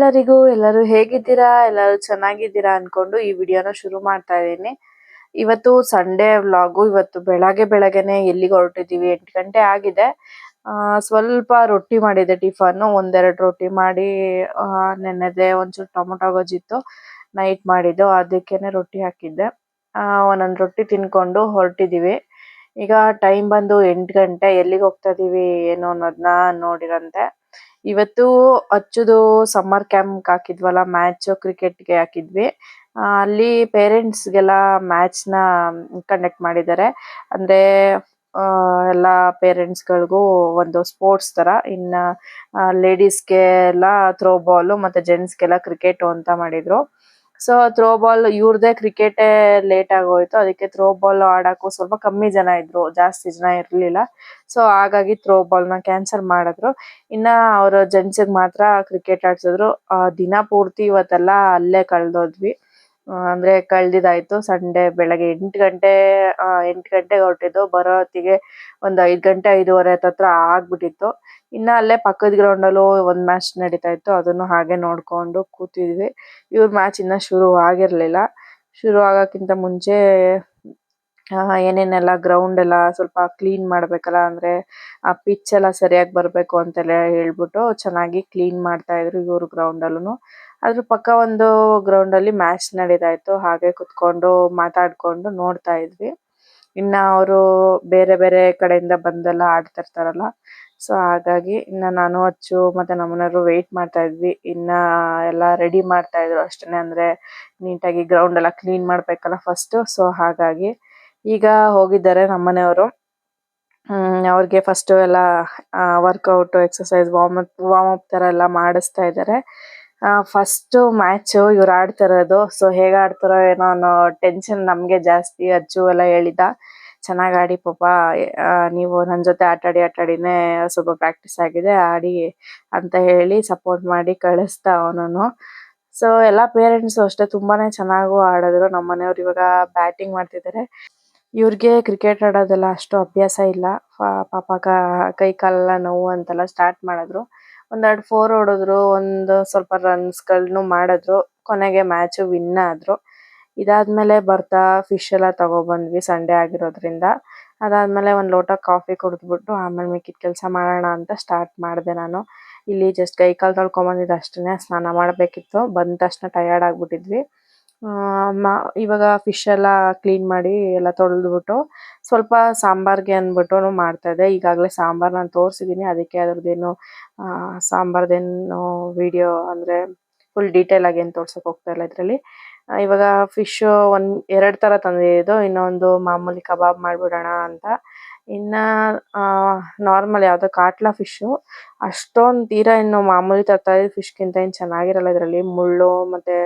ಎಲ್ಲರಿಗೂ, ಎಲ್ಲರೂ ಹೇಗಿದ್ದೀರಾ, ಎಲ್ಲರೂ ಚೆನ್ನಾಗಿದ್ದೀರಾ ಅನ್ಕೊಂಡು ಈ ವಿಡಿಯೋನ ಶುರು ಮಾಡ್ತಾ ಇದ್ದೀನಿ. ಇವತ್ತು ಸಂಡೇ ವ್ಲಾಗು ಇವತ್ತು ಬೆಳಗ್ಗೆ ಬೆಳಗ್ಗೆನೆ ಎಲ್ಲಿಗೆ ಹೊರಟಿದ್ದೀವಿ? ಎಂಟು ಗಂಟೆ ಆಗಿದೆ. ಸ್ವಲ್ಪ ರೊಟ್ಟಿ ಮಾಡಿದೆ ಟಿಫನ್ನು. ಒಂದೆರಡು ರೊಟ್ಟಿ ಮಾಡಿ ನೆನೆದೆ, ಒಂಚೂರು ಟೊಮೊಟೊ ಗೊಜ್ಜಿತ್ತು ನೈಟ್ ಮಾಡಿದ್ದು. ಅದಕ್ಕೇನೆ ರೊಟ್ಟಿ ಹಾಕಿದ್ದೆ. ಒಂದೊಂದು ರೊಟ್ಟಿ ತಿನ್ಕೊಂಡು ಹೊರಟಿದ್ದೀವಿ. ಈಗ ಟೈಮ್ ಬಂದು ಎಂಟು ಗಂಟೆ. ಎಲ್ಲಿಗೆ ಹೋಗ್ತಾ ಇದೀವಿ, ಏನು ಅನ್ನೋದನ್ನ ನೋಡಿರಂತೆ. ಇವತ್ತು ಅಚ್ಚುದು ಸಮ್ಮರ್ ಕ್ಯಾಂಪ್ ಹಾಕಿದ್ವಲ್ಲ ಮ್ಯಾಚ್ ಕ್ರಿಕೆಟ್ಗೆ ಹಾಕಿದ್ವಿ. ಅಲ್ಲಿ ಪೇರೆಂಟ್ಸ್ ಗೆಲ್ಲ ಮ್ಯಾಚ್ನ ಕಂಡಕ್ಟ್ ಮಾಡಿದ್ದಾರೆ. ಅಂದ್ರೆ ಆ, ಎಲ್ಲ ಪೇರೆಂಟ್ಸ್ ಗಳಿಗೂ ಒಂದು ಸ್ಪೋರ್ಟ್ಸ್ ತರ. ಇನ್ನ ಲೇಡೀಸ್ಗೆ ಎಲ್ಲ ಥ್ರೋ ಬಾಲ್ ಮತ್ತೆ ಜೆಂಟ್ಸ್ ಗೆಲ್ಲ ಕ್ರಿಕೆಟ್ ಅಂತ ಮಾಡಿದ್ರು. ಸೊ ಥ್ರೋ ಬಾಲ್ ಇವ್ರದೇ ಕ್ರಿಕೆಟ್ ಲೇಟ್ ಆಗೋಯ್ತು. ಅದಕ್ಕೆ ಥ್ರೋ ಬಾಲ್ ಆಡಕ್ಕೂ ಸ್ವಲ್ಪ ಕಮ್ಮಿ ಜನ ಇದ್ರು. ಜಾಸ್ತಿ ಜನ ಇರ್ಲಿಲ್ಲ. ಸೊ ಹಾಗಾಗಿ ಥ್ರೋ ಬಾಲ್ನ ಕ್ಯಾನ್ಸಲ್ ಮಾಡಿದ್ರು. ಇನ್ನ ಅವ್ರ ಜೆಂಟ್ಸ್ ಮಾತ್ರ ಕ್ರಿಕೆಟ್ ಆಡ್ಸಿದ್ರು. ದಿನ ಪೂರ್ತಿ ಇವತ್ತೆಲ್ಲ ಅಲ್ಲೇ ಕಳ್ದೋದ್ವಿ. ಅಂದ್ರೆ ಕಳ್ದಿದಾಯ್ತು ಸಂಡೆ ಬೆಳಗ್ಗೆ ಎಂಟ್ ಗಂಟೆ ಆ, ಎಂಟ್ ಗಂಟೆಗೆ ಹೊರಟಿದ್ದು. ಬರೋ ಹೊತ್ತಿಗೆ ಒಂದ್ ಐದ್ ಗಂಟೆ ಐದುವರೆ ಹತ್ತತ್ರ ಆಗ್ಬಿಟ್ಟಿತ್ತು. ಇನ್ನ ಅಲ್ಲೇ ಪಕ್ಕದ ಗ್ರೌಂಡ್ ಅಲ್ಲೂ ಒಂದ್ ಮ್ಯಾಚ್ ನಡೀತಾ ಇತ್ತು. ಅದನ್ನು ಹಾಗೆ ನೋಡ್ಕೊಂಡು ಕೂತಿದ್ವಿ. ಇವ್ರ ಮ್ಯಾಚ್ ಇನ್ನ ಶುರು ಆಗಿರ್ಲಿಲ್ಲ. ಶುರು ಆಗಕ್ಕಿಂತ ಮುಂಚೆ ಏನೇನೆಲ್ಲ ಗ್ರೌಂಡ್ ಎಲ್ಲ ಸ್ವಲ್ಪ ಕ್ಲೀನ್ ಮಾಡ್ಬೇಕಲ್ಲ ಅಂದ್ರೆ ಆ ಪಿಚ್ ಎಲ್ಲ ಸರಿಯಾಗಿ ಬರ್ಬೇಕು ಅಂತೆಲ್ಲ ಹೇಳ್ಬಿಟ್ಟು ಚೆನ್ನಾಗಿ ಕ್ಲೀನ್ ಮಾಡ್ತಾ ಇದ್ರು ಇವ್ರ ಗ್ರೌಂಡ್ ಅಲ್ಲೂ ಅದ್ರ ಪಕ್ಕ ಒಂದು ಗ್ರೌಂಡ್ ಅಲ್ಲಿ ಮ್ಯಾಚ್ ನಡೀತಾ ಇತ್ತು ಹಾಗೆ ಕುತ್ಕೊಂಡು ಮಾತಾಡ್ಕೊಂಡು ನೋಡ್ತಾ ಇದ್ವಿ. ಇನ್ನ ಅವರು ಬೇರೆ ಬೇರೆ ಕಡೆಯಿಂದ ಬಂದೆಲ್ಲ ಆಡ್ತಾ ಇರ್ತಾರಲ್ಲ ಸೊ ಹಾಗಾಗಿ ಇನ್ನ ನಾನು, ಅಚ್ಚು ಮತ್ತೆ ನಮ್ಮನೆಯವರು ವೇಟ್ ಮಾಡ್ತಾ ಇದ್ವಿ. ಇನ್ನ ಎಲ್ಲ ರೆಡಿ ಮಾಡ್ತಾ ಇದ್ರು ಅಷ್ಟೇನೆ. ಅಂದ್ರೆ ನೀಟಾಗಿ ಗ್ರೌಂಡ್ ಎಲ್ಲ ಕ್ಲೀನ್ ಮಾಡ್ಬೇಕಲ್ಲ ಫಸ್ಟ್ ಸೊ ಹಾಗಾಗಿ ಈಗ ಹೋಗಿದ್ದಾರೆ ನಮ್ಮನೆಯವರು. ಅವ್ರಿಗೆ ಫಸ್ಟ್ ಎಲ್ಲ workout exercise warm up warm up ತರ ಎಲ್ಲ ಮಾಡಿಸ್ತಾ ಇದ್ದಾರೆ. ಫಸ್ಟ್ ಮ್ಯಾಚ್ ಇವ್ರು ಆಡ್ತಿರೋದು. ಸೊ ಹೇಗ್ ಆಡ್ತಾರೋ ಏನೋ ಅನ್ನೋ ಟೆನ್ಷನ್ ನಮ್ಗೆ ಜಾಸ್ತಿ. ಅಚ್ಚು ಎಲ್ಲ ಹೇಳಿದ, ಚೆನ್ನಾಗ್ ಆಡಿ ಪಾಪ. ನೀವು ನನ್ ಜೊತೆ ಆಟ ಆಡಿ ಆಟ ಆಡಿನೇ ಸ್ವಲ್ಪ ಪ್ರಾಕ್ಟೀಸ್ ಆಗಿದೆ. ಆಡಿ ಅಂತ ಹೇಳಿ ಸಪೋರ್ಟ್ ಮಾಡಿ ಕಳಿಸ್ದ ಅವನು ಸೊ ಎಲ್ಲಾ ಪೇರೆಂಟ್ಸ್ ಅಷ್ಟೇ ತುಂಬಾನೇ ಚೆನ್ನಾಗೂ ಆಡಿದ್ರು. ನಮ್ಮ ಮನೆಯವ್ರು ಇವಾಗ ಬ್ಯಾಟಿಂಗ್ ಮಾಡ್ತಿದ್ದಾರೆ ಇವ್ರಿಗೆ ಕ್ರಿಕೆಟ್ ಆಡೋದೆಲ್ಲ ಅಷ್ಟು ಅಭ್ಯಾಸ ಇಲ್ಲ. ಪಾಪ ಕೈ ಕಾಲೆಲ್ಲ ನೋವು ಅಂತೆಲ್ಲ ಸ್ಟಾರ್ಟ್ ಮಾಡಿದ್ರು. ಒಂದೆರಡು ಫೋರ್ ಹೊಡೆದ್ರು, ಒಂದು ಸ್ವಲ್ಪ ರನ್ಸ್ಗಳನ್ನು ಮಾಡಿದ್ರು, ಕೊನೆಗೆ ಮ್ಯಾಚ್ ವಿನ್ ಆದ್ರು. ಇದಾದ್ಮೇಲೆ ಬರ್ತಾ ಫಿಶ್ ಎಲ್ಲ ತಗೋಬಂದ್ವಿ ಸಂಡೇ ಆಗಿರೋದ್ರಿಂದ. ಅದಾದ್ಮೇಲೆ ಒಂದ್ ಲೋಟ ಕಾಫಿ ಕುಡಿದ್ಬಿಟ್ಟು ಆಮೇಲೆ ಮಿಕ್ಕಿದ ಕೆಲಸ ಮಾಡೋಣ ಅಂತ ಸ್ಟಾರ್ಟ್ ಮಾಡಿದೆ ನಾನು. ಇಲ್ಲಿ ಜಸ್ಟ್ ಕೈ ಕಾಲು ತೊಳ್ಕೊಂಡ್ ಬಂದಿದ್ದು ಸ್ನಾನ ಮಾಡಬೇಕಿತ್ತು. ಬಂದ ತಕ್ಷಣ ಟಯರ್ಡ್ ಆಗ್ಬಿಟ್ಟಿದ್ವಿ. ಮ- ಇವಾಗ ಫಿಶ್ ಎಲ್ಲ ಕ್ಲೀನ್ ಮಾಡಿ ಎಲ್ಲ ತೊಳೆದ್ಬಿಟ್ಟು ಸ್ವಲ್ಪ ಸಾಂಬಾರ್ಗೆ ಅಂದ್ಬಿಟ್ಟು ಮಾಡ್ತಾ ಇದ್ದೆ. ಈಗಾಗಲೇ ಸಾಂಬಾರ್ ನಾನು ತೋರಿಸಿದ್ದೀನಿ ಅದಕ್ಕೆ ಅದ್ರದ್ದೇನು ಸಾಂಬಾರ್ದೇನು ವಿಡಿಯೋ ಅಂದ್ರೆ ಫುಲ್ ಡೀಟೇಲ್ ಆಗಿ ಏನು ತೋರ್ಸೋಕೆ ಹೋಗ್ತಾ ಇಲ್ಲ ಇದರಲ್ಲಿ. ಇವಾಗ ಫಿಶ್ ಒಂದ್ ಎರಡ್ ತರ ತಂದಿದ್ದು. ಇನ್ನೊಂದು ಮಾಮೂಲಿ ಕಬಾಬ್ ಮಾಡಿಬಿಡೋಣ ಅಂತ. ಇನ್ನ ನಾರ್ಮಲ್ ಯಾವುದೋ ಕಾಟ್ಲಾ ಫಿಶ್ಶು ಅಷ್ಟೊಂದು ತೀರಾ ಇನ್ನು ಮಾಮೂಲಿ ತರಕಾರಿ ಫಿಶ್ ಗಿಂತ ಏನ್ ಚೆನ್ನಾಗಿರಲ್ಲ ಇದರಲ್ಲಿ. ಮುಳ್ಳು ಮತ್ತೆ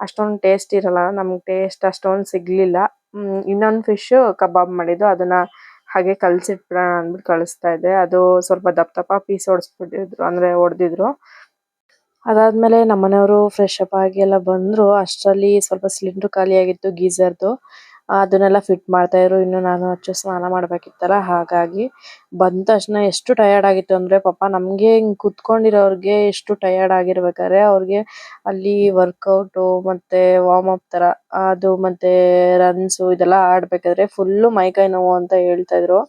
ಅಷ್ಟೊಂದ್ ಟೇಸ್ಟ್ ಇರಲ್ಲ, ನಮ್ಗೆ ಟೇಸ್ಟ್ ಅಷ್ಟೊಂದು ಸಿಗ್ಲಿಲ್ಲ. ಇನ್ನೊಂದ್ ಫಿಶ್ ಕಬಾಬ್ ಮಾಡಿದ್ದು, ಅದನ್ನ ಹಾಗೆ ಕಲಸಿಟ್ಬಿಡೋಣ ಅಂದ್ಬಿಟ್ಟು ಕಳಿಸ್ತಾ ಇದ್ದೆ. ಅದು ಸ್ವಲ್ಪ ದಪ್ಪ ದಪ್ಪ ಪೀಸ್ ಹೊಡೆಸ್ಬಿಟ್ಟಿದ್ರು ಅಂದ್ರೆ ಹೊಡೆದಿದ್ರು ಅದಾದ್ಮೇಲೆ ನಮ್ಮನೆಯವರು ಫ್ರೆಶ್ ಅಪ್ ಆಗಿ ಎಲ್ಲ ಬಂದ್ರು. ಅಷ್ಟರಲ್ಲಿ ಸ್ವಲ್ಪ ಸಿಲಿಂಡರ್ ಖಾಲಿ ಆಗಿತ್ತು ಗೀಸರ್ದು. ಅದನ್ನೆಲ್ಲ ಫಿಟ್ ಮಾಡ್ತಾ ಇದ್ರು. ಇನ್ನು ನಾನು ಅಚ್ಚು ಸ್ನಾನ ಮಾಡ್ಬೇಕಿತ್ತಲ್ಲ ಹಾಗಾಗಿ ಬಂದ ತಕ್ಷಣ ಎಷ್ಟು ಟಯರ್ಡ್ ಆಗಿತ್ತು ಅಂದ್ರೆ ಪಾಪ ನಮಗೆ ಹಿಂಗ್ ಕುತ್ಕೊಂಡಿರೋರಿಗೆ ಎಷ್ಟು ಟಯರ್ಡ್ ಆಗಿರ್ಬೇಕಾದ್ರೆ ಅವ್ರಿಗೆ ಅಲ್ಲಿ ವರ್ಕೌಟ್ ಮತ್ತೆ ವಾರ್ಮ್ ಅಪ್ ತರ ಅದು ಮತ್ತೆ ರನ್ಸ್ ಇದೆಲ್ಲ ಆಡ್ಬೇಕಾದ್ರೆ ಫುಲ್ ಮೈಕೈ ನೋವು ಅಂತ ಹೇಳ್ತಾ ಇದ್ರು.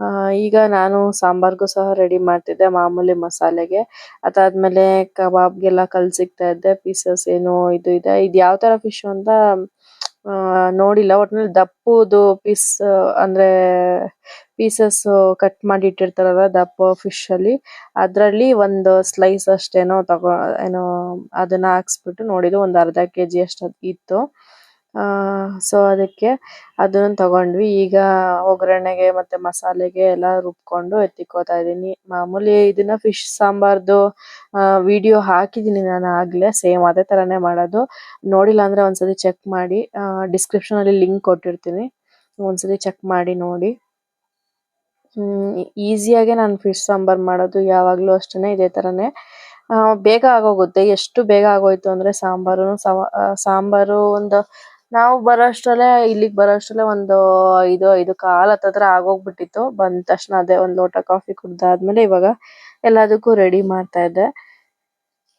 ಆ, ಈಗ ನಾನು ಸಾಂಬಾರ್ಗೂ ಸಹ ರೆಡಿ ಮಾಡ್ತಿದ್ದೆ ಮಾಮೂಲಿ ಮಸಾಲೆಗೆ. ಅದಾದ್ಮೇಲೆ ಕಬಾಬ್ಗೆಲ್ಲ ಕಲ್ಸಿಕ್ತಾ ಇದ್ದೆ ಪೀಸಸ್ ಏನು ಇದು ಇದೆ. ಇದು ಯಾವ ತರ ಫಿಶ್ ಅಂತ ಆ, ನೋಡಿಲ್ಲ. ಒಟ್ನಲ್ಲಿ ದಪ್ಪುದು ಪೀಸ್ ಅಂದ್ರೆ ಪೀಸಸ್ ಕಟ್ ಮಾಡಿ ಇಟ್ಟಿರ್ತಾರಲ್ಲ ದಪ್ಪ ಫಿಶ್ ಅಲ್ಲಿ. ಅದ್ರಲ್ಲಿ ಒಂದು ಸ್ಲೈಸ್ ಅಷ್ಟೇನೋ ತಗೋ ಏನೋ ಅದನ್ನ ಹಾಕ್ಸ್ಬಿಟ್ಟು ನೋಡಿದ್ದು ಒಂದ್ ಅರ್ಧ ಕೆಜಿ ಅಷ್ಟು ಇತ್ತು. ಸೊ ಅದಕ್ಕೆ ಅದನ್ನ ತಗೊಂಡ್ವಿ. ಈಗ ಒಗ್ಗರಣೆಗೆ ಮತ್ತೆ ಮಸಾಲೆಗೆ ಎಲ್ಲ ರುಬ್ಕೊಂಡು ಎತ್ತಿಕೊತಾ ಇದೀನಿ ಮಾಮೂಲಿ ಇದನ್ನ ಫಿಶ್ ಸಾಂಬಾರ್ದು ವಿಡಿಯೋ ಹಾಕಿದೀನಿ ನಾನು ಆಗ್ಲೇ. ಸೇಮ್ ಅದೇ ತರನೇ ಮಾಡೋದು. ನೋಡಿಲ್ಲ ಅಂದ್ರೆ ಒಂದ್ಸತಿ ಚೆಕ್ ಮಾಡಿ. ಡಿಸ್ಕ್ರಿಪ್ಷನ್ ಅಲ್ಲಿ ಲಿಂಕ್ ಕೊಟ್ಟಿರ್ತೀನಿ. ಒಂದ್ಸತಿ ಚೆಕ್ ಮಾಡಿ ನೋಡಿ. ಈಸಿಯಾಗೆ ನಾನು ಫಿಶ್ ಸಾಂಬಾರ್ ಮಾಡೋದು ಯಾವಾಗಲೂ ಅಷ್ಟೇ ಇದೇ ತರನೇ. ಬೇಗ ಆಗೋಗುತ್ತೆ. ಎಷ್ಟು ಬೇಗ ಆಗೋಯ್ತು ಅಂದ್ರೆ ಸಾಂಬಾರು ಸಾಂಬಾರು ಒಂದು ನಾವು ಬರೋಷ್ಟ್ರಲ್ಲೇ, ಇಲ್ಲಿಗ್ ಬರೋಷ್ಟ್ರಲ್ಲೇ ಒಂದು ಐದು ಐದು ಕಾಲ್ ಹತ್ತತ್ರ ಆಗೋಗ್ಬಿಟ್ಟಿತ್ತು. ಬಂದ ತಕ್ಷಣ ಅದೇ ಒಂದ್ ಲೋಟ ಕಾಫಿ ಕುಡ್ದಾದ್ಮೇಲೆ ಇವಾಗ ಎಲ್ಲದಕ್ಕೂ ರೆಡಿ ಮಾಡ್ತಾ ಇದ್ದೆ.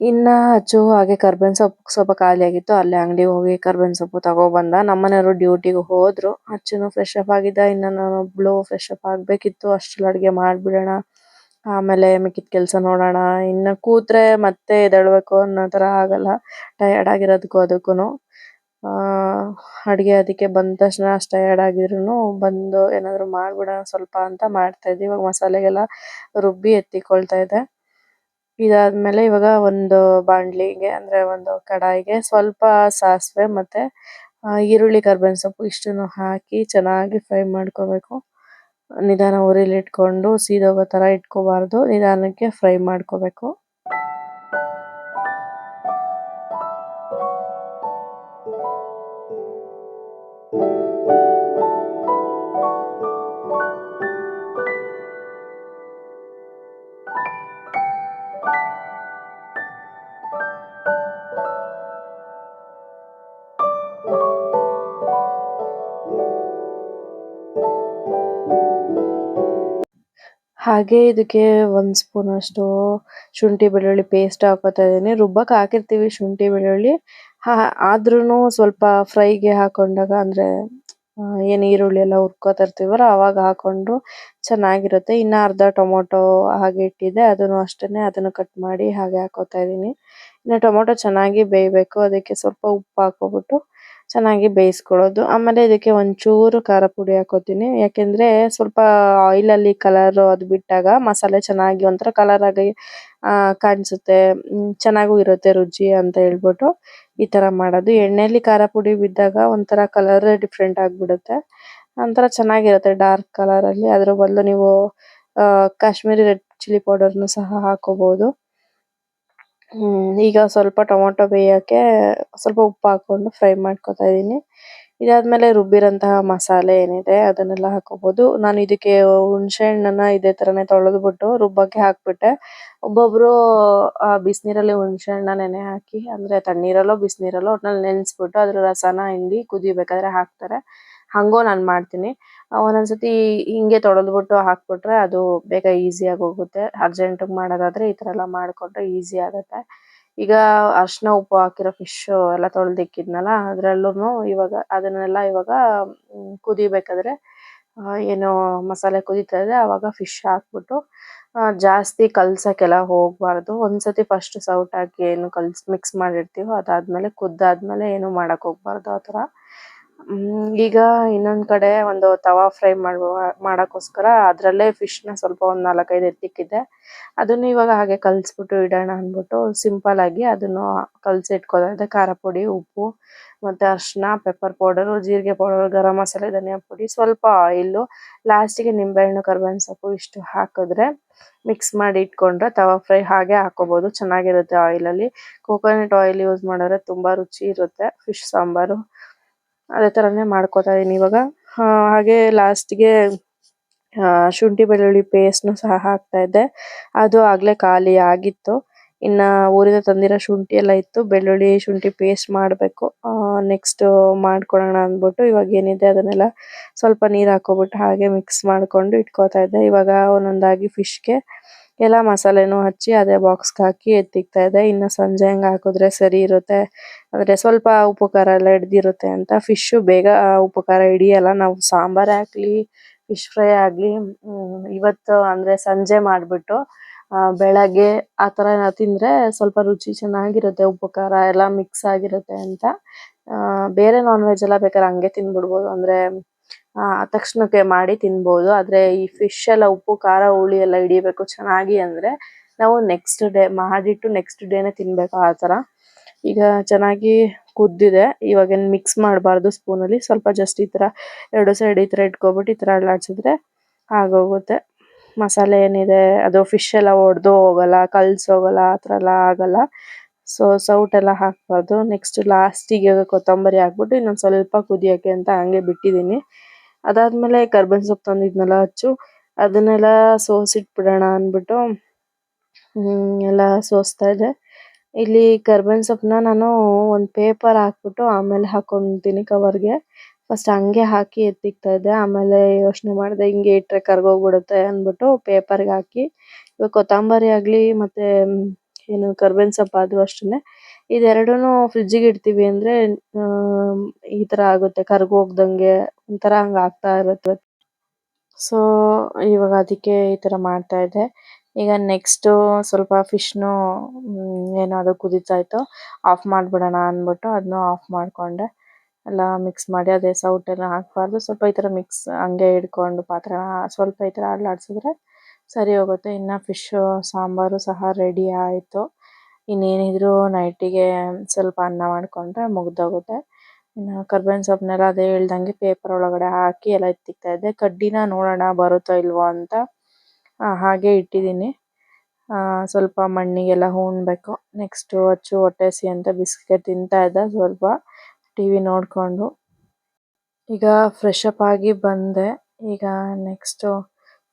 ಇನ್ನ ಅಚ್ಚು, ಹಾಗೆ ಕರ್ಬೇವಿನ ಸೊಪ್ಪು ಸ್ವಲ್ಪ ಖಾಲಿ ಆಗಿತ್ತು. ಅಲ್ಲೇ ಅಂಗಡಿಗೆ ಹೋಗಿ ಕರ್ಬೇವಿನ ಸೊಪ್ಪು ತಗೊಬಂದ. ನಮ್ಮನೆಯವರು ಡ್ಯೂಟಿಗೆ ಹೋದ್ರು. ಅಚ್ಚುನು ಫ್ರೆಶ್ ಅಪ್ ಆಗಿದ್ದ ಇನ್ನ ನಾನು ಬ್ಲೋ ಫ್ರೆಶ್ ಅಪ್ ಆಗ್ಬೇಕಿತ್ತು. ಅಷ್ಟ್ರಲ್ಲಿ ಅಡ್ಗೆ ಮಾಡ್ಬಿಡೋಣ. ಆಮೇಲೆ ಮಿಕ್ಕಿದ ಕೆಲಸ ನೋಡೋಣ. ಇನ್ನ ಕೂತ್ರೆ ಮತ್ತೆ ಎದ್ದೇಳ್ಬೇಕು ಅನ್ನೋ ತರ ಆಗಲ್ಲ. ಟಯರ್ಡ್ ಆಗಿರೋದಕ್ಕೂ ಅದಕ್ಕೂನು. ಆ, ಅಡಿಗೆ ಅದಕ್ಕೆ ಬಂದ ತಕ್ಷಣ ಅಷ್ಟ್ ಟೈರ್ಡ್ ಆಗಿದ್ರೂನು ಬಂದು ಏನಾದ್ರು ಮಾಡ್ಬಿಡೋಣ ಸ್ವಲ್ಪ ಅಂತ ಮಾಡ್ತಾ ಇದ್ದೀವಿ ಇವಾಗ ಮಸಾಲೆಗೆಲ್ಲ ರುಬ್ಬಿ ಎತ್ತಿಕೊಳ್ತಾ ಇದೆ. ಇದಾದ್ಮೇಲೆ ಇವಾಗ ಒಂದು ಬಾಂಡ್ಲಿಗೆ ಅಂದ್ರೆ ಒಂದು ಕಡಾಯಿಗೆ ಸ್ವಲ್ಪ ಸಾಸಿವೆ ಮತ್ತೆ ಈರುಳ್ಳಿ, ಕರ್ಬೇವಿನ ಸೊಪ್ಪು ಇಷ್ಟನ್ನು ಹಾಕಿ ಚೆನ್ನಾಗಿ ಫ್ರೈ ಮಾಡ್ಕೋಬೇಕು. ನಿಧಾನ ಉರಿಲಿ ಇಟ್ಕೊಂಡು ಸೀದೋಗೋ ತರ ಇಟ್ಕೋಬಾರ್ದು. ನಿಧಾನಕ್ಕೆ ಫ್ರೈ ಮಾಡ್ಕೋಬೇಕು. ಹಾಗೆ ಇದಕ್ಕೆ ಒಂದ್ ಸ್ಪೂನ್ ಅಷ್ಟು ಶುಂಠಿ ಬೆಳ್ಳುಳ್ಳಿ ಪೇಸ್ಟ್ ಹಾಕೋತಾ ಇದೀನಿ ರುಬ್ಬಕ್ ಹಾಕಿರ್ತೀವಿ ಶುಂಠಿ ಬೆಳ್ಳುಳ್ಳಿ. ಹಾ, ಆದ್ರೂನು ಸ್ವಲ್ಪ ಫ್ರೈಗೆ ಹಾಕೊಂಡಾಗ ಅಂದ್ರೆ ಏನ್ ಈರುಳ್ಳಿ ಎಲ್ಲ ಹುರ್ಕೋತಾ ಇರ್ತೀವಲ್ಲ, ಅವಾಗ ಹಾಕೊಂಡ್ರು ಚೆನ್ನಾಗಿರುತ್ತೆ. ಇನ್ನ ಅರ್ಧ ಟೊಮೊಟೊ ಹಾಗೆ ಇಟ್ಟಿದ್ದೆ. ಅದನ್ನು ಅಷ್ಟೇನೆ ಅದನ್ನು ಕಟ್ ಮಾಡಿ ಹಾಗೆ ಹಾಕೋತಾ ಇದೀನಿ ಇನ್ನ ಟೊಮೊಟೊ ಚೆನ್ನಾಗಿ ಬೇಯಬೇಕು. ಅದಕ್ಕೆ ಸ್ವಲ್ಪ ಉಪ್ಪು ಹಾಕೋಬಿಟ್ಟು ಚೆನ್ನಾಗಿ ಬೇಯಿಸ್ಕೊಳ್ಳೋದು. ಆಮೇಲೆ ಇದಕ್ಕೆ ಒಂಚೂರು ಖಾರ ಪುಡಿ ಹಾಕೋತೀನಿ. ಯಾಕೆಂದ್ರೆ ಸ್ವಲ್ಪ ಆಯಿಲ್ ಅಲ್ಲಿ ಕಲರ್ ಅದು ಬಿಟ್ಟಾಗ ಮಸಾಲೆ ಚೆನ್ನಾಗಿ ಒಂಥರ ಕಲರ್ ಆಗಿ ಕಾಣಿಸುತ್ತೆ. ಚೆನ್ನಾಗೂ ಇರುತ್ತೆ ರುಚಿ ಅಂತ ಹೇಳ್ಬಿಟ್ಟು ಈ ತರ ಮಾಡೋದು. ಎಣ್ಣೆಲಿ ಖಾರ ಪುಡಿ ಬಿದ್ದಾಗ ಒಂಥರ ಕಲರ್ ಡಿಫ್ರೆಂಟ್ ಆಗಿಬಿಡುತ್ತೆ. ಒಂಥರ ಚೆನ್ನಾಗಿರುತ್ತೆ ಡಾರ್ಕ್ ಕಲರ್ ಅಲ್ಲಿ. ಅದ್ರ ಬದಲು ನೀವು ಕಾಶ್ಮೀರಿ ರೆಡ್ ಚಿಲ್ಲಿ ಪೌಡರ್ನು ಸಹ ಹಾಕೋಬಹುದು ಈಗ ಸ್ವಲ್ಪ ಟೊಮೊಟೊ ಬೇಯಕ್ಕೆ ಸ್ವಲ್ಪ ಉಪ್ಪು ಹಾಕೊಂಡು ಫ್ರೈ ಮಾಡ್ಕೊತಾ ಇದೀನಿ ಇದಾದ್ಮೇಲೆ ರುಬ್ಬಿರೋಂತಹ ಮಸಾಲೆ ಏನಿದೆ ಅದನ್ನೆಲ್ಲ ಹಾಕೋಬಹುದು ನಾನು ಇದಕ್ಕೆ ಹುಣಸೆ ಹಣ್ಣನ್ನ ಇದೇ ತರನೇ ತೊಳೆದ್ಬಿಟ್ಟು ರುಬ್ಬಕ್ಕೆ ಹಾಕ್ಬಿಟ್ಟೆ. ಒಬ್ಬೊಬ್ರು, ಆ, ಬಿಸಿನೀರಲ್ಲಿ ಹುಣಸೆ ಹಣ್ಣ ನೆನೆ ಹಾಕಿ, ಅಂದ್ರೆ ತಣ್ಣೀರಲ್ಲೋ ಬಿಸಿನೀರಲ್ಲೋ ಒಟ್ನಲ್ಲಿ ನೆನೆಸ್ಬಿಟ್ಟು ಅದ್ರ ರಸನ ಹಿಂಡಿ ಕುದಿಬೇಕಾದ್ರೆ ಹಾಕ್ತಾರೆ. ಹಂಗೂ ನಾನು ಮಾಡ್ತೀನಿ. ಒಂದೊಂದು ಸತಿ ಹಿಂಗೆ ತೊಳೆದ್ಬಿಟ್ಟು ಹಾಕ್ಬಿಟ್ರೆ ಅದು ಬೇಗ ಈಸಿ ಆಗಿ ಹೋಗುತ್ತೆ. ಅರ್ಜೆಂಟ್ ಮಾಡೋದಾದ್ರೆ ಈ ತರ ಎಲ್ಲ ಮಾಡ್ಕೊಂಡ್ರೆ ಈಸಿ ಆಗುತ್ತೆ. ಈಗ ಅರ್ಶಿನ ಉಪ್ಪು ಹಾಕಿರೋ ಫಿಶ್ ಎಲ್ಲ ತೊಳೆದಿಕ್ಕಿದ್ನಲ್ಲ ಅದ್ರಲ್ಲೂ ಇವಾಗ ಅದನ್ನೆಲ್ಲ ಇವಾಗ ಕುದಿಬೇಕಾದ್ರೆ ಏನು ಮಸಾಲೆ ಕುದೀತಾ ಇದೆ, ಅವಾಗ ಫಿಶ್ ಹಾಕ್ಬಿಟ್ಟು ಜಾಸ್ತಿ ಕಲ್ಸಕ್ಕೆಲ್ಲ ಹೋಗ್ಬಾರ್ದು. ಒಂದ್ಸತಿ ಫಸ್ಟ್ ಸೌಟ್ ಹಾಕಿ ಏನು ಕಲ್ಸಿ ಮಿಕ್ಸ್ ಮಾಡಿರ್ತೀವೋ ಅದಾದ್ಮೇಲೆ ಕುದ್ದಾದ್ಮೇಲೆ ಏನು ಮಾಡಕ್ ಹೋಗ್ಬಾರ್ದು ಆ ಹ್ಮ್ ಈಗ ಇನ್ನೊಂದ್ ಕಡೆ ಒಂದು ತವಾ ಫ್ರೈ ಮಾಡುವ, ಮಾಡಕ್ಕೋಸ್ಕರ ಅದ್ರಲ್ಲೇ ಫಿಶ್ನ ಸ್ವಲ್ಪ ಒಂದ್ ನಾಲ್ಕೈದು ಎತ್ತಿಕ್ಕಿದ್ದೆ. ಅದನ್ನ ಇವಾಗ ಹಾಗೆ ಕಲ್ಸ್ಬಿಟ್ಟು ಇಡೋಣ ಅನ್ಬಿಟ್ಟು ಸಿಂಪಲ್ ಆಗಿ ಅದನ್ನು ಕಲ್ಸಿ ಇಟ್ಕೊತಾ ಇದ್ದೆ ಖಾರ ಪುಡಿ, ಉಪ್ಪು, ಮತ್ತೆ ಅರ್ಶಿನ ಪೆಪ್ಪರ್ ಪೌಡರ್ ಜೀರಿಗೆ ಪೌಡರ್ ಗರಂ ಮಸಾಲೆ, ಧನಿಯಾ ಪುಡಿ, ಸ್ವಲ್ಪ ಆಯಿಲ್ ಲಾಸ್ಟಿಗೆ ನಿಂಬೆಹಣ್ಣು, ಕರ್ಬೇವಿನ ಸೊಪ್ಪು ಇಷ್ಟು ಹಾಕಿದ್ರೆ ಮಿಕ್ಸ್ ಮಾಡಿ ಇಟ್ಕೊಂಡ್ರೆ ತವಾ ಫ್ರೈ ಹಾಗೆ ಹಾಕೋಬಹುದು ಚೆನ್ನಾಗಿರುತ್ತೆ ಆಯಿಲ್ ಅಲ್ಲಿ. ಕೋಕೋನಟ್ ಆಯಿಲ್ ಯೂಸ್ ಮಾಡಿದ್ರೆ ತುಂಬಾ ರುಚಿ ಇರುತ್ತೆ. ಫಿಶ್ ಸಾಂಬಾರು. ಅದೇ ತರನೇ ಮಾಡ್ಕೊತಾ ಇದೀನಿ ಇವಾಗ. ಹಾಗೆ ಲಾಸ್ಟ್ಗೆ ಶುಂಠಿ ಬೆಳ್ಳುಳ್ಳಿ ಪೇಸ್ಟ್ ನು ಸಹ ಹಾಕ್ತಾ ಇದ್ದೆ. ಅದು ಆಗಲೇ ಖಾಲಿ ಆಗಿತ್ತು. ಇನ್ನ ಊರಿಂದ ತಂದಿರೋ ಶುಂಠಿ ಎಲ್ಲ ಇತ್ತು. ಬೆಳ್ಳುಳ್ಳಿ, ಶುಂಠಿ ಪೇಸ್ಟ್ ಮಾಡಬೇಕು. ನೆಕ್ಸ್ಟ್ ಮಾಡ್ಕೊಳ್ಳೋಣ ಅಂದ್ಬಿಟ್ಟು ಇವಾಗ ಏನಿದೆ ಅದನ್ನೆಲ್ಲ ಸ್ವಲ್ಪ ನೀರು ಹಾಕೋಬಿಟ್ಟು ಹಾಗೆ ಮಿಕ್ಸ್ ಮಾಡ್ಕೊಂಡು ಇಟ್ಕೋತಾ ಇದ್ದೆ. ಇವಾಗ ಒಂದೊಂದಾಗಿ ಫಿಶ್ಗೆ ಎಲ್ಲ ಮಸಾಲೆನು ಹಚ್ಚಿ ಅದೇ ಬಾಕ್ಸ್ಗೆ ಹಾಕಿ ಎತ್ತಿಕ್ತಾ ಇದೆ ಇನ್ನು ಸಂಜೆ ಹಂಗ್ ಹಾಕಿದ್ರೆ ಸರಿ ಇರುತ್ತೆ. ಆದ್ರೆ ಸ್ವಲ್ಪ ಉಪ್ಪು ಖಾರ ಎಲ್ಲ ಹಿಡ್ದಿರುತ್ತೆ ಅಂತ. ಫಿಶ್ ಬೇಗ ಉಪ್ಪು ಖಾರ ಹಿಡಿಯಲ್ಲ. ನಾವು ಸಾಂಬಾರ್ ಆಗ್ಲಿ ಫಿಶ್ ಫ್ರೈ ಆಗ್ಲಿ ಇವತ್ತು ಅಂದ್ರೆ ಸಂಜೆ ಮಾಡ್ಬಿಟ್ಟು ಬೆಳಗ್ಗೆ ಆ ತರ ಏನಾದ್ರು ತಿಂದ್ರೆ ಸ್ವಲ್ಪ ರುಚಿ ಚೆನ್ನಾಗಿರುತ್ತೆ ಉಪ್ಪು ಖಾರ ಎಲ್ಲ ಮಿಕ್ಸ್ ಆಗಿರುತ್ತೆ ಅಂತ. ಬೇರೆ ನಾನ್ ವೆಜ್ ಎಲ್ಲ ಬೇಕಾದ್ರೆ ಹಂಗೆ ತಿಂದ್ಬಿಡ್ಬೋದು ಅಂದ್ರೆ ಆ, ತಕ್ಷಣಕ್ಕೆ ಮಾಡಿ ತಿನ್ಬಹುದು ಆದ್ರೆ ಈ ಫಿಶ್ ಎಲ್ಲ, ಉಪ್ಪು, ಖಾರ, ಹುಳಿ ಎಲ್ಲ ಹಿಡಿಬೇಕು ಚೆನ್ನಾಗಿ ಅಂದ್ರೆ ನಾವು ನೆಕ್ಸ್ಟ್ ಡೇ ಮಾಡಿಟ್ಟು ನೆಕ್ಸ್ಟ್ ಡೇನೆ ತಿನ್ಬೇಕು ಆ ತರ ಈಗ ಚೆನ್ನಾಗಿ ಕುದ್ದಿದೆ. ಇವಾಗ ಏನ್ ಮಿಕ್ಸ್ ಮಾಡಬಾರ್ದು ಸ್ಪೂನ್ ಅಲ್ಲಿ. ಸ್ವಲ್ಪ ಜಸ್ಟ್ ಈ ತರ ಎರಡು ಸೈಡ್ ಈ ತರ ಇಟ್ಕೊಬಿಟ್ಟು ಈ ತರ ಅಲ್ಲಾಡ್ಸಿದ್ರೆ ಆಗೋಗುತ್ತೆ. ಮಸಾಲೆ ಏನಿದೆ, ಅದು ಫಿಶ್ ಎಲ್ಲ ಒಡೆದು ಹೋಗಲ್ಲ, ಕಲ್ಸ್ ಹೋಗಲ್ಲ, ಆ ತರ ಎಲ್ಲ ಆಗಲ್ಲ. ಸೊ ಸೌಟ್ ಎಲ್ಲ ಹಾಕ್ಬಾರ್ದು. ನೆಕ್ಸ್ಟ್ ಲಾಸ್ಟಿಗೆ ಕೊತ್ತಂಬರಿ ಹಾಕ್ಬಿಟ್ಟು ಇನ್ನೊಂದ್ ಸ್ವಲ್ಪ ಕುದಿಯಕ್ಕೆ ಅಂತ ಹಂಗೆ ಬಿಟ್ಟಿದೀನಿ ಅದಾದ್ಮೇಲೆ ಕರ್ಬೇವಿನ ಸೊಪ್ಪು ತಂದಿದ್ನಲ್ಲ ಹಚ್ಚು ಅದನ್ನೆಲ್ಲ ಸೋಸಿಟ್ಬಿಡೋಣ ಅಂದ್ಬಿಟ್ಟು, ಹ್ಮ್, ಎಲ್ಲ ಸೋಸ್ತಾ ಇದೆ ಇಲ್ಲಿ ಕರ್ಬೇವಿನ ಸೊಪ್ಪನ್ನ ನಾನು ಒಂದು ಪೇಪರ್ ಹಾಕ್ಬಿಟ್ಟು ಆಮೇಲೆ ಹಾಕೊಂತೀನಿ ಕವರ್ಗೆ ಫಸ್ಟ್ ಹಂಗೆ ಹಾಕಿ ಎತ್ತಿಕ್ತಾ ಇದ್ದೆ, ಆಮೇಲೆ ಯೋಚನೆ ಮಾಡಿದೆ, ಹಿಂಗೆ ಇಟ್ಟರೆ ಕರ್ಗೋಗ್ಬಿಡುತ್ತೆ ಅಂದ್ಬಿಟ್ಟು ಪೇಪರ್ಗೆ ಹಾಕಿ. ಇವಾಗ ಕೊತ್ತಂಬರಿ ಆಗಲಿ ಮತ್ತೆ ಏನು ಕರ್ಬೇವಿನ ಸೊಪ್ಪು ಆದ್ರೂ ಅಷ್ಟೇನೆ. ಇದೆರಡೂನು ಫ್ರಿಡ್ಜ್ಗೆ ಇಡ್ತೀವಿ ಅಂದ್ರೆ ಈ ತರ ಆಗುತ್ತೆ ಕರ್ಗೋಗ್ದಂಗೆ ಒಂತರ ಹಂಗ್ ಆಗ್ತಾ ಇರುತ್ತೆ. ಸೊ ಇವಾಗ ಅದಕ್ಕೆ ಈ ತರ ಮಾಡ್ತಾ ಇದ್ದೆ. ಈಗ ನೆಕ್ಸ್ಟ್ ಸ್ವಲ್ಪ ಫಿಶ್ ನು ಏನೋ ಅದು ಕುದಿತಾ ಆಫ್ ಮಾಡ್ಬಿಡೋಣ ಅಂದ್ಬಿಟ್ಟು ಅದನ್ನು ಆಫ್ ಮಾಡ್ಕೊಂಡೆ. ಎಲ್ಲ ಮಿಕ್ಸ್ ಮಾಡಿ ಅದೇ ಸೌಟ್ ಎಲ್ಲ ಹಾಕ್ಬಾರ್ದು. ಸ್ವಲ್ಪ ಈ ತರ ಮಿಕ್ಸ್ ಹಂಗೆ ಹಿಡ್ಕೊಂಡು ಪಾತ್ರೆನ ಸ್ವಲ್ಪ ಈ ತರ ಅಲ್ಲಾಡ್ಸಿದ್ರೆ ಸರಿ ಹೋಗುತ್ತೆ. ಇನ್ನು ಫಿಶ್ ಸಾಂಬಾರು ಸಹ ರೆಡಿ ಆಯಿತು. ಇನ್ನೇನಿದ್ರು ನೈಟಿಗೆ ಸ್ವಲ್ಪ ಅನ್ನ ಮಾಡಿಕೊಂಡ್ರೆ ಮುಗ್ದೋಗುತ್ತೆ. ಇನ್ನು ಕರ್ಬೇವಿನ ಸೊಪ್ಪನ್ನೆಲ್ಲ ಅದೇ ಹೇಳ್ದಂಗೆ ಪೇಪರ್ ಒಳಗಡೆ ಹಾಕಿ ಎಲ್ಲ ಎತ್ತಿಕ್ತಾ ಇದ್ದೆ. ಕಡ್ಡಿನ ನೋಡೋಣ ಬರುತ್ತೋ ಇಲ್ವೋ ಅಂತ. ಹಾಗೆ ಇಟ್ಟಿದ್ದೀನಿ. ಸ್ವಲ್ಪ ಮಣ್ಣಿಗೆಲ್ಲ ಹೂಣಬೇಕು. ನೆಕ್ಸ್ಟು ಅಚ್ಚು ಹೊಟ್ಟೆಸಿ ಅಂತ ಬಿಸ್ಕೆಟ್ ತಿಂತಾ ಇದ್ದೆ ಸ್ವಲ್ಪ. ಟಿವಿ ನೋಡಿಕೊಂಡು. ಈಗ ಫ್ರೆಶ್ ಅಪ್ ಆಗಿ ಬಂದೆ. ಈಗ ನೆಕ್ಸ್ಟ್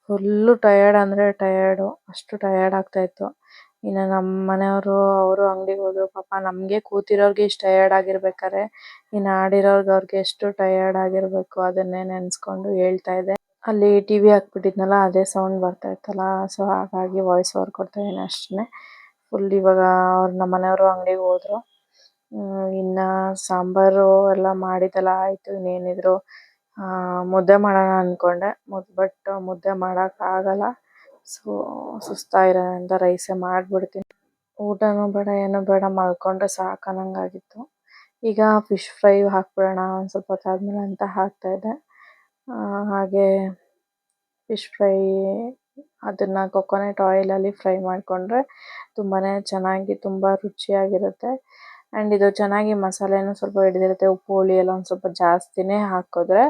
ಫುಲ್ಲು ಟೈರ್ಡ್ ಅಂದ್ರೆ ಟೈರ್ಡ್ ಅಷ್ಟು ಟೈರ್ಡ್ ಆಗ್ತಾ ಇತ್ತು. ಇನ್ನ ನಮ್ ಮನೆಯವರು, ಅವರು ಅಂಗಡಿಗೆ ಹೋದ್ರು, ಪಾಪ ನಮಗೆ ಕೂತಿರೋರಿಗೆ ಇಷ್ಟು ಟೈರ್ಡ್ ಆಗಿರ್ಬೇಕಾದ್ರೆ, ಇನ್ನ ಆಡಿರೋರಿಗೆ ಅವ್ರಿಗೆ ಎಷ್ಟು ಟೈರ್ಡ್ ಆಗಿರ್ಬೇಕು ಅದನ್ನೇ ನೆನೆಸ್ಕೊಂಡು ಹೇಳ್ತಾ ಇದ್ದೆ. ಅಲ್ಲಿ ಟಿವಿ ಹಾಕ್ಬಿಟ್ಟಿದ್ನಲ್ಲ, ಅದೇ ಸೌಂಡ್ ಬರ್ತಾ ಇತ್ತಲ್ಲ ಸೊ ಹಾಗಾಗಿ ವಾಯ್ಸ್ ಓವರ್ ಕೊಡ್ತಾ ಇದ್ದೀನಿ ಅಷ್ಟೇ ಫುಲ್ ಇವಾಗ ಅವ್ರ ನಮ್ಮ ಮನೆಯವರು ಅಂಗಡಿಗೆ ಹೋದ್ರು. ಇನ್ನ ಸಾಂಬಾರು ಎಲ್ಲ ಮಾಡಿದೆಲ್ಲ ಆಯ್ತು, ಇನ್ನೇನಿದ್ರು. ಮುದ್ದೆ ಮಾಡೋಣ ಅನ್ಕೊಂಡೆ. ಮುದ್ ಬಟ್ ಮುದ್ದೆ ಮಾಡೋಕ್ಕಾಗಲ್ಲ ಸೊ ಸುಸ್ತಾಗಿರೋದ್ರಿಂದ ರೈಸೇ ಮಾಡ್ಬಿಡ್ತೀನಿ. ಊಟನೂ ಬೇಡ ಏನೂ ಬೇಡ ಮಲ್ಕೊಂಡ್ರೆ ಸಾಕು ಅನ್ನೋಂಗಾಗಿತ್ತು. ಈಗ ಫಿಶ್ ಫ್ರೈ ಹಾಕ್ಬಿಡೋಣ ಒಂದು ಸ್ವಲ್ಪ ಹೊತ್ತಾದ್ಮೇಲೆ ಅಂತ ಹಾಕ್ತಾ ಇದ್ದೆ. ಆ, ಹಾಗೆ ಫಿಶ್ ಫ್ರೈ ಅದನ್ನ ಕೊಕೊನೆಟ್ ಆಯಿಲ್ ಅಲ್ಲಿ ಫ್ರೈ ಮಾಡ್ಕೊಂಡ್ರೆ ತುಂಬಾನೇ ಚೆನ್ನಾಗಿ ತುಂಬಾ ರುಚಿಯಾಗಿರುತ್ತೆ. ಅಂಡ್ ಇದು ಚೆನ್ನಾಗಿ ಮಸಾಲೆನೂ ಸ್ವಲ್ಪ ಹಿಡಿದಿರುತ್ತೆ. ಉಪ್ಪು ಹುಳಿ ಎಲ್ಲ ಒಂದು ಸ್ವಲ್ಪ ಜಾಸ್ತಿನೇ ಹಾಕಿದ್ರೆ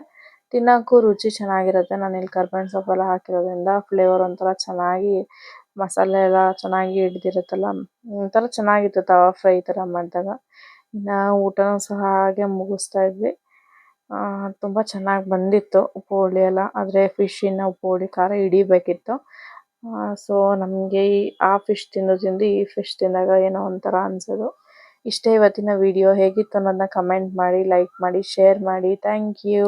ತಿನ್ನಕ್ಕೂ ರುಚಿ ಚೆನ್ನಾಗಿರುತ್ತೆ. ನಾನು ಇಲ್ಲಿ ಕರ್ಬೇವಿನ ಸೊಪ್ಪೆಲ್ಲ ಹಾಕಿರೋದ್ರಿಂದ ಫ್ಲೇವರ್ ಒಂಥರ ಚೆನ್ನಾಗಿ ಮಸಾಲೆ ಎಲ್ಲ ಚೆನ್ನಾಗಿ ಹಿಡ್ದಿರುತ್ತಲ್ಲ, ಒಂಥರ ಚೆನ್ನಾಗಿತ್ತು ತವಾ ಫ್ರೈ ಥರ ಮಾಡಿದಾಗ. ಇನ್ನ ಊಟನೂ ಸಹ ಹಾಗೆ ಮುಗಿಸ್ತಾ ಇದ್ವಿ. ತುಂಬ ಚೆನ್ನಾಗಿ ಬಂದಿತ್ತು ಉಪ್ಪು ಹುಳಿ ಎಲ್ಲ. ಆದರೆ ಇನ್ನು ಉಪ್ಪು ಹುಳಿ, ಖಾರ ಹಿಡಿಬೇಕಿತ್ತು. ಸೊ ನಮಗೆ ಈ, ಆ ಫಿಶ್ ತಿಂದು ತಿಂದು ಈ ಫಿಶ್ ತಿಂದಾಗ ಏನೋ ಒಂಥರ ಅನಿಸೋದು. ಇಷ್ಟೇ ಇವತ್ತಿನ ವಿಡಿಯೋ ಹೇಗಿತ್ತು ಅನ್ನೋದನ್ನ ಕಮೆಂಟ್ ಮಾಡಿ ಲೈಕ್ ಮಾಡಿ ಶೇರ್ ಮಾಡಿ. Thank you